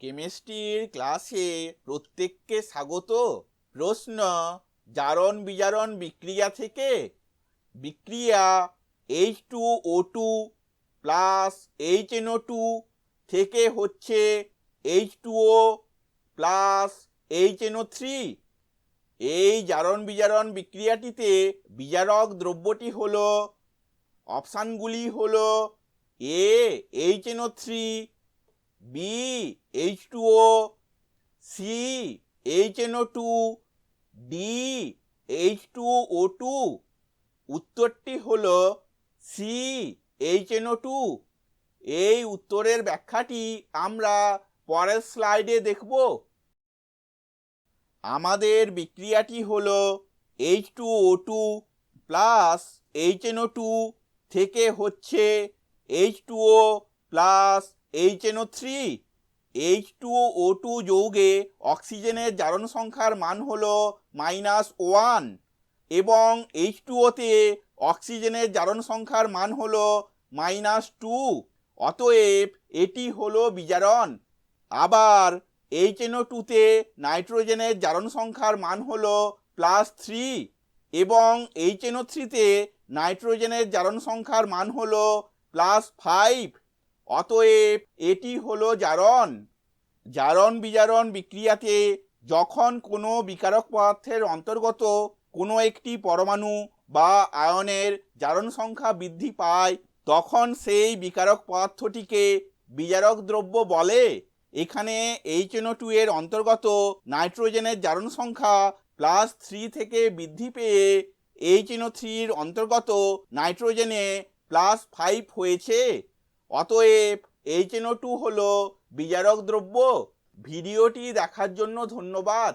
কেমিস্ট্রির ক্লাসে প্রত্যেককে স্বাগত। প্রশ্ন, জারণ বিজারণ বিক্রিয়া থেকে? বিক্রিয়া H two O two plus H N O two থেকে হচ্ছে H two O plus H N O three এই জারণ বিজারণ বিক্রিয়াটিতে বিজারক দ্রব্যটি হলো, অপশানগুলি হলো A H N O three B H two O C H N O two D H two O two উত্তরটি হলো সি এইচ এনও টু এই উত্তরের ব্যাখ্যাটি আমরা পরের স্লাইডে দেখব। আমাদের বিক্রিয়াটি হলো H two O two plus H N O two থেকে হচ্ছে H two O plus H N O three H two O two যৌগে অক্সিজেনের জারণ সংখ্যার মান হলো মাইনাস ওয়ান এবং এইচ টু ওতে অক্সিজেনের জারণ সংখ্যার মান হলো মাইনাস টু অতএব এটি হলো বিজারণ। আবার এইচ এনও টুতে নাইট্রোজেনের জারণ সংখ্যার মান হলো প্লাস থ্রি এবং এইচ এনও থ্রিতে নাইট্রোজেনের জারণ সংখ্যার মান হলো প্লাস ফাইভ অতএব এটি হলো জারণ। জারণ বিজারণ বিক্রিয়াতে যখন কোনো বিকারক পদার্থের অন্তর্গত কোনো একটি পরমাণু বা আয়নের জারণ সংখ্যা বৃদ্ধি পায়, তখন সেই বিকারক পদার্থটিকে বিজারক দ্রব্য বলে। এখানে এইচ এনও টু এর অন্তর্গত নাইট্রোজেনের জারণ সংখ্যা প্লাস থ্রি থেকে বৃদ্ধি পেয়ে এইচ এনও থ্রির অন্তর্গত নাইট্রোজেনে প্লাস ফাইভ হয়েছে। অতএব এইচ এনও টু হল বিজারক দ্রব্য ভিডিওটি দেখার জন্য ধন্যবাদ।